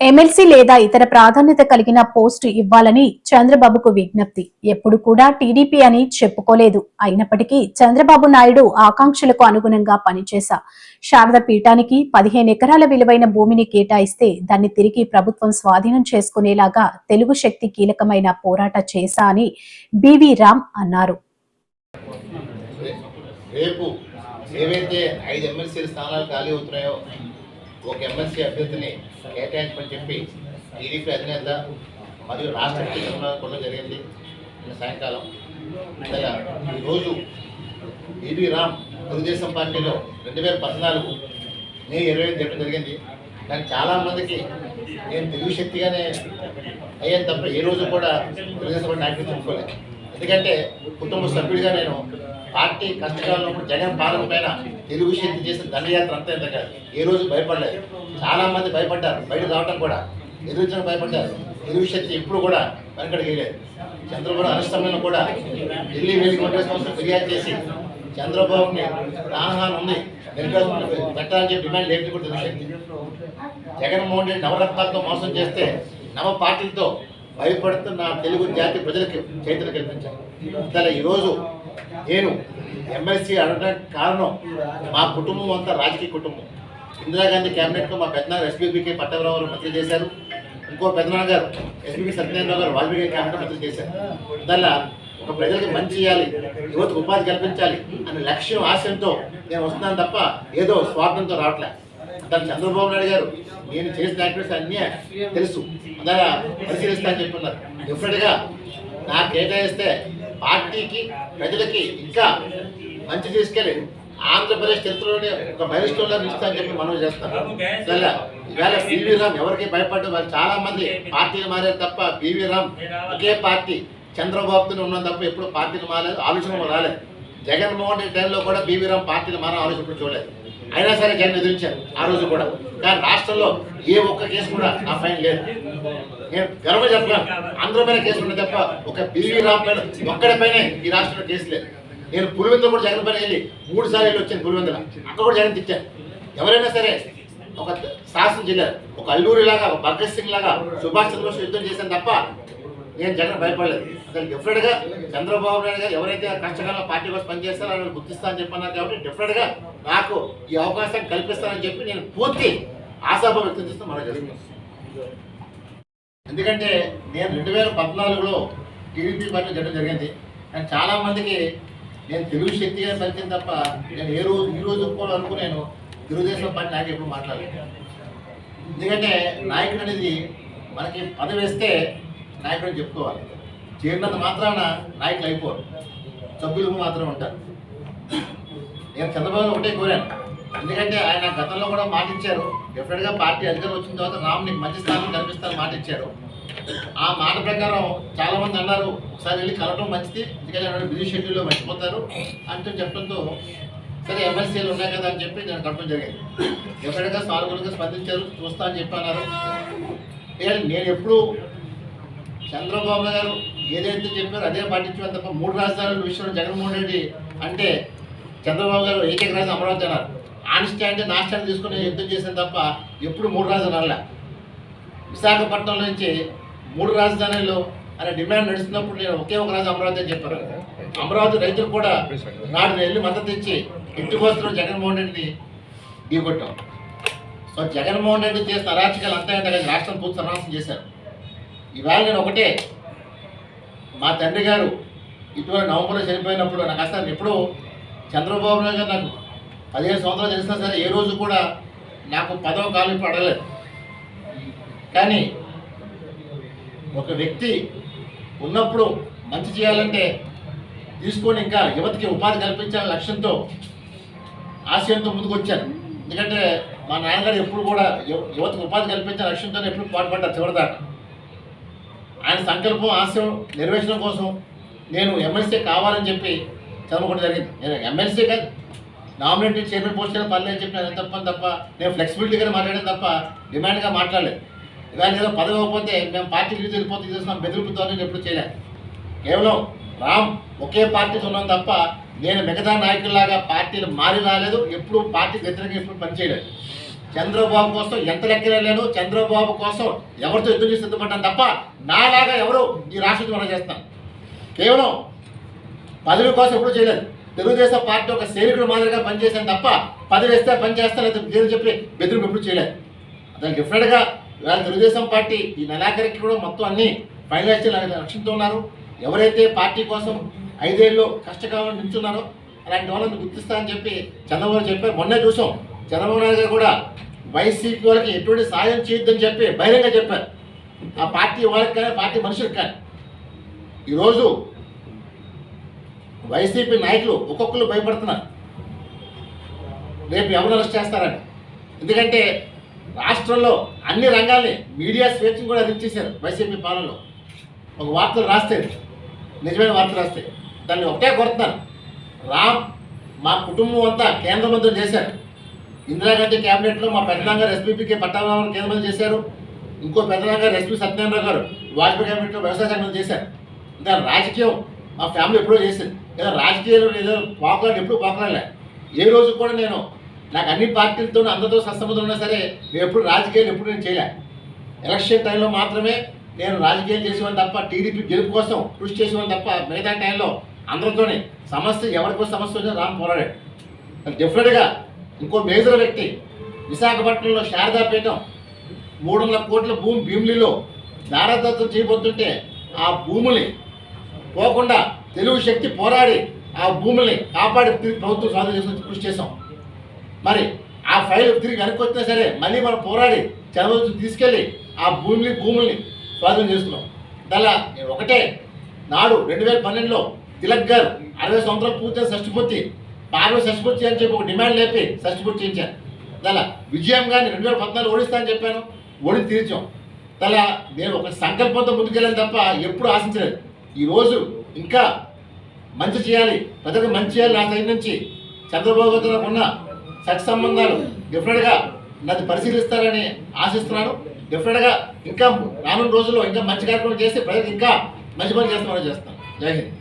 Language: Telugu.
ఎమ్మెల్సీ లేదా ఇతర ప్రాధాన్యత కలిగిన పోస్టు ఇవ్వాలని చంద్రబాబుకు విజ్ఞప్తి. ఎప్పుడు కూడా టీడీపీ అని చెప్పుకోలేదు. అయినప్పటికీ చంద్రబాబు నాయుడు ఆకాంక్షలకు అనుగుణంగా పనిచేశా. శారద పీఠానికి పదిహేను ఎకరాల విలువైన భూమిని కేటాయిస్తే దాన్ని తిరిగి ప్రభుత్వం స్వాధీనం చేసుకునేలాగా తెలుగు శక్తి కీలకమైన పోరాట చేశా అని బివి రామ్ అన్నారు. రేపు ఏవైతే ఐదు ఎమ్మెల్సీ స్థానాలు ఖాళీ అవుతున్నాయో ఒక ఎమ్మెల్సీ అభ్యర్థిని కేటాయించమని చెప్పి టీడీపీ అధినేత మరియు రాష్ట్ర ముఖ్యమంత్రి కూడా జరిగింది. నిన్న సాయంకాలం. ఇలా ఈరోజు ఈవి రామ్ తెలుగుదేశం పార్టీలో రెండు వేల పద్నాలుగు మే ఇరవై ఐదు చెప్పడం జరిగింది. కానీ చాలామందికి నేను తెలుగు శక్తిగానే అయ్యాను తప్ప ఏ రోజు కూడా తెలుగుదేశం పార్టీ నాయకులు చెప్పుకోలేదు ఎందుకంటే కుటుంబ సభ్యుడిగా నేను పార్టీ కష్టకాలంలో ఉన్నప్పుడు జగన్ పాలన పైన తెలుగు శక్తి చేసిన దండయాత్ర అంతా ఇంత కాదు. ఏ రోజు భయపడలేదు. చాలా మంది భయపడ్డారు. బయట రావడం కూడా. ఎదుర్చడం భయపడ్డారు. తెలుగు శక్తి ఎప్పుడు కూడా వెనకడికి వెళ్ళలేదు. చంద్రబాబు అరెస్టమైన కూడా ఢిల్లీ వెళ్ళి కాంగ్రెస్ ఫిర్యాదు చేసి చంద్రబాబుని ప్రాణహాని ఉంది. పెట్టాలని చెప్పి డిమాండ్ లేదు కూడా తెలుగు శక్తి. జగన్మోహన్ రెడ్డి నవరత్నాలతో మోసం చేస్తే నవ పార్టీలతో భయపడుతున్న తెలుగు జాతి ప్రజలకు చైతన్యం కల్పించారు అసలు ఈరోజు నేను ఎమ్మెల్సీ అడగడానికి కారణం మా కుటుంబం అంతా రాజకీయ కుటుంబం. ఇందిరాగాంధీ క్యాబినెట్లో మా పెద్దనాన్న ఎస్బీబీకి పట్టవరావు మంత్రి చేశారు. ఇంకో పెద్దనాన్న గారు ఎస్బీబీ సత్యనారాయణ గారు వాల్మీకి క్యాబినెట్ మంత్రి చేశారు. దానిలో ఒక ప్రజలకు మంచి చేయాలి యువతకు ఉపాధి కల్పించాలి అనే లక్ష్యం ఆశయంతో నేను వస్తున్నాను తప్ప ఏదో స్వార్థంతో రావట్లే. దాన్ని చంద్రబాబు నాయుడు గారు నేను చేసిన యాక్టివిటీస్ అన్నీ తెలుసు. అలా పరిశీలిస్తా అని చెప్పున్నారు. డెఫినెట్గా నాకు కేటాయిస్తే పార్టీకి ప్రజలకి ఇంకా మంచి తీసుకెళ్ళి ఆంధ్రప్రదేశ్ చరిత్రలోనే ఒక మైల్ స్టోన్ లా అని చెప్పి మనం చేస్తాం ఇలా బీవీ రామ్ ఎవరికి భయపడ్డ వాళ్ళు చాలా మంది పార్టీలు మారారు తప్ప బీవీ రామ్ ఒకే పార్టీ చంద్రబాబుతో ఉన్నాం తప్ప ఎప్పుడు పార్టీలు మారలేదు ఆలోచన రాలేదు. జగన్మోహన్ రెడ్డి టైంలో కూడా బీవీ రామ్ పార్టీలు మారం ఆలోచన చూడలేదు. అయినా సరే జగన్ ఎదిరించారు ఆ రోజు కూడా. కానీ రాష్ట్రంలో ఏ ఒక్క కేసు కూడా నా పైన లేదు. నేను గర్వ చెప్పాను ఆంధ్ర పైన కేసు ఉంది తప్ప ఒక బీవీ రామ్ పైన ఒక్కడి పైన ఈ రాష్ట్రంలో కేసు లేదు నేను పులివెందులు కూడా జగన్ పైన వెళ్ళి మూడు సార్లు వెళ్ళి వచ్చాను పులివెందుల. అక్కడ కూడా జగన్ తెచ్చాను ఎవరైనా సరే ఒక శాసన జిల్లా ఒక అల్లూరి లాగా ఒక భగత్ సింగ్ లాగా సుభాష్ చంద్రబోస్ యుద్ధం చేశాను తప్ప నేను జగన్ భయపడలేదు. అసలు డెఫినెట్గా చంద్రబాబు నాయుడు గారు ఎవరైతే కష్టకాలంలో పార్టీ కోసం పనిచేస్తారో ఆయన గుర్తిస్తా అని చెప్పన్నారు కాబట్టి డెఫినెట్గా నాకు ఈ అవకాశం కల్పిస్తానని చెప్పి నేను పూర్తి ఆశాభావ వ్యక్తం చేస్తూ మనం జరుగుతుంది ఎందుకంటే నేను రెండు వేల పద్నాలుగులో టీడీపీ పార్టీ చేయడం జరిగింది. కానీ చాలా మందికి నేను తెలుగు శక్తిగా పరిచయం తప్ప నేను ఏ రోజు ఈ రోజు కూడా అనుకున్నాను తెలుగుదేశం పార్టీ నాకు ఎప్పుడు మాట్లాడలేదు. ఎందుకంటే నాయకుడు అనేది మనకి పదవి వేస్తే నాయకుడు చెప్పుకోవాలి. చేరినంత మాత్రాన నాయకులు అయిపోరు. సభ్యులకు మాత్రం ఉంటారు. నేను చంద్రబాబు ఒకటే కోరాను. ఎందుకంటే ఆయన గతంలో కూడా మాట ఇచ్చారు. డెఫినెట్గా పార్టీ అధికారం వచ్చిన తర్వాత రామ్ నీకు మంచి స్థానం కల్పిస్తానని మాట ఇచ్చారు. ఆ మాట ప్రకారం చాలా మంది అన్నారు ఒకసారి వెళ్ళి కలవడం మంచిది ఎందుకంటే బిజీ షెడ్యూల్లో మర్చిపోతారు అంటూ చెప్పడంతో సరే ఎమ్మెల్సీలు ఉన్నాయి కదా అని చెప్పి నేను కలపడం జరిగింది. డెఫినెట్గా సానుకూలంగా స్పందించారు చూస్తా అని చెప్పి అన్నారు. నేను ఎప్పుడు చంద్రబాబు గారు ఏదైతే చెప్పారో అదే పాటించారు తప్ప మూడు రాజధానుల విషయంలో జగన్మోహన్ రెడ్డి అంటే చంద్రబాబు గారు ఏకైక రాజధాని అమరావతి అన్నారు. ఆన్ స్టాండ్ తీసుకుని యుద్ధం చేశాను తప్ప ఎప్పుడు మూడు రాజధానులు అనలే విశాఖపట్నం నుంచి మూడు రాజధానులు అనే డిమాండ్ నడుస్తున్నప్పుడు నేను ఒకే ఒక రాజు అమరావతి అని చెప్పారు అమరావతి రైతులు కూడా నాడు వెళ్ళి మద్దతు ఇచ్చి ఇంటికోసం జగన్మోహన్ రెడ్డిని ఢీకొట్టాం. సో జగన్మోహన్ రెడ్డి చేసిన అరాచకాలు అంతా ఏంటంటే రాష్ట్రం పూర్తి సర్వనాశనం చేశారు. ఇవాళ నేను ఒకటే మా తండ్రి గారు ఇటువంటి నవంబర్లో చనిపోయినప్పుడు నాకు అసలు ఎప్పుడూ చంద్రబాబు నాయుడు గారు నాకు పదిహేను సంవత్సరాలు తెలిసినా సరే ఏ రోజు కూడా నాకు పదవ కాలం పడలేదు కానీ ఒక వ్యక్తి ఉన్నప్పుడు మంచి చేయాలంటే తీసుకొని ఇంకా యువతకి ఉపాధి కల్పించాలనే లక్ష్యంతో ఆశయంతో ముందుకు వచ్చాను. ఎందుకంటే మా నాన్నగారు ఎప్పుడు కూడా యువతకు ఉపాధి కల్పించే లక్ష్యంతో ఎప్పుడు పాటుపడ్డారు చివరిదాకా. ఆయన సంకల్పం ఆశయం నెరవేర్చడం కోసం నేను ఎమ్మెల్సీ కావాలని చెప్పి చదువుకోవడం జరిగింది. నేను ఎమ్మెల్సీ కాదు నామినేటెడ్ చైర్మన్ పోస్ట్ అయినా పర్లేదు అని చెప్పి నేను తప్పని తప్ప నేను ఫ్లెక్సిబిలిటీగానే మాట్లాడాను తప్ప డిమాండ్గా మాట్లాడలేదు. ఇవాళ ఏదో పదవి అవ్వకపోతే మేము పార్టీ లీజ్ వెళ్ళిపోతే చేస్తున్నాం బెదిరింపుతో నేను ఎప్పుడు చేయలేదు కేవలం రామ్ ఒకే పార్టీతో ఉన్నాం తప్ప నేను మిగతా నాయకుల్లాగా పార్టీలు మారి రాలేదు ఎప్పుడు పార్టీ వ్యతిరేకంగా ఎప్పుడు పనిచేయలేదు చంద్రబాబు కోసం ఎంత లెక్కలేను చంద్రబాబు కోసం ఎవరితో యుద్ధం చేసి సిద్ధపడ్డాను తప్ప నాలాగా ఎవరు ఈ రాష్ట్రం మనం చేస్తాను కేవలం పదవి కోసం ఎప్పుడు చేయలేదు. తెలుగుదేశం పార్టీ ఒక సైనికుడు మాదిరిగా పనిచేశాను తప్ప పది వేస్తే పని చేస్తాను లేదా. పేరు చెప్పి బెదిరింపు ఎప్పుడు చేయలేదు. దానికి డిఫరెంట్గా ఇవాళ తెలుగుదేశం పార్టీ ఈ నెలాఖరికి కూడా మొత్తం అన్ని ఫైనలైజ్ లక్ష్యంతో ఉన్నారు. ఎవరైతే పార్టీ కోసం ఐదేళ్ళు కష్టకాలం నిల్చున్నారో అలాంటి వాళ్ళని గుర్తిస్తా అని చెప్పి చంద్రబాబు చెప్పారు. మొన్నే చూసాం. చంద్రబాబు నాయుడు గారు కూడా వైసీపీ వాళ్ళకి ఎటువంటి సాయం చేయొద్దని చెప్పి బహిరంగ చెప్పారు. ఆ పార్టీ వాళ్ళకి కానీ పార్టీ మనుషులకు కానీ. ఈరోజు వైసీపీ నాయకులు ఒక్కొక్కరు భయపడుతున్నారు. రేపు ఎవరు అరెస్ట్ చేస్తారని. ఎందుకంటే రాష్ట్రంలో అన్ని రంగాల్ని మీడియా స్వేచ్ఛను కూడా ఇచ్చేశారు వైసీపీ పాలనలో. ఒక వార్తలు రాస్తే నిజమైన వార్తలు రాస్తే దాన్ని ఒకటే కొడుతున్నారు రామ్ మా కుటుంబం అంతా కేంద్ర మంత్రులు చేశారు. ఇందిరాగాంధీ క్యాబినెట్లో మా పెద్దనాన్న ఎస్పీపీకే పట్టాభావం కేంద్ర మంత్రి చేశారు. ఇంకో పెద్దనాన్న ఎస్పీ సత్యనారాయణ గారు వాజ్పేయి క్యాబినెట్లో వ్యవసాయ శాఖ మంత్రి చేశారు. దాని రాజకీయం మా ఫ్యామిలీ ఎప్పుడో చేసింది. ఏదో రాజకీయాలు ఏదో పోకలాడు ఎప్పుడు పోకలాడలే ఏ రోజు కూడా నేను నాకు అన్ని పార్టీలతో అందరితో సత్సంబంధం ఉన్నా సరే నేను ఎప్పుడు రాజకీయాలు ఎప్పుడు నేను చేయలే. ఎలక్షన్ టైంలో మాత్రమే నేను రాజకీయాలు చేసేవాడిని తప్ప టీడీపీ గెలుపు కోసం కృషి చేసేవాడిని తప్ప మిగతా టైంలో అందరితోనే సమస్య ఎవరికో సమస్య వచ్చినా రామ్ పోరాడాడు డిఫరెంట్గా డెఫినెట్గా ఇంకో మేజర్ వ్యక్తి విశాఖపట్నంలో శారదాపీఠం మూడు వందల కోట్ల భూమి భీమిలిలో దారదత్తం చేయబోతుంటే ఆ భూముల్ని పోకుండా తెలుగు శక్తి పోరాడి ఆ భూముల్ని కాపాడి తిరిగి ప్రభుత్వం స్వాధీనం చేసుకొని కృషి చేశాం. మరి ఆ ఫైల్ తిరిగి వెనక్కి వచ్చినా సరే మళ్ళీ మనం పోరాడి చంద్రబాబు తీసుకెళ్ళి ఆ భూమిని భూముల్ని స్వాధీనం చేసుకున్నాం. దానిలా నేను ఒకటే నాడు రెండు వేల పన్నెండులో తిలక్ గారు అరవై సంవత్సరాలు పూర్తి షష్టిపూర్తి పార్వీ షష్టిపూర్తి అని చెప్పి ఒక డిమాండ్ లేపి షష్టిపూర్తి చేయించాను దానిలా విజయం గారిని రెండు వేల పద్నాలుగు ఓడిస్తా అని చెప్పాను ఓడి తీర్చాం. అలా నేను ఒక సంకల్పంతో ముందుకెళ్ళాను తప్ప ఎప్పుడు ఆశించలేదు. ఈరోజు ఇంకా మంచి చేయాలి. ప్రజలకు మంచి చేయాలి నా సైడ్ నుంచి. చంద్రబాబు ఉన్న సత్ సంబంధాలు డిఫరెంట్గా నన్ను పరిశీలిస్తారని ఆశిస్తున్నాను. డిఫరెంట్గా ఇంకా రానున్న రోజుల్లో ఇంకా మంచి కార్యక్రమం చేసి ప్రజలకు ఇంకా మంచి పని చేస్తామని చేస్తాను. జై హింద్.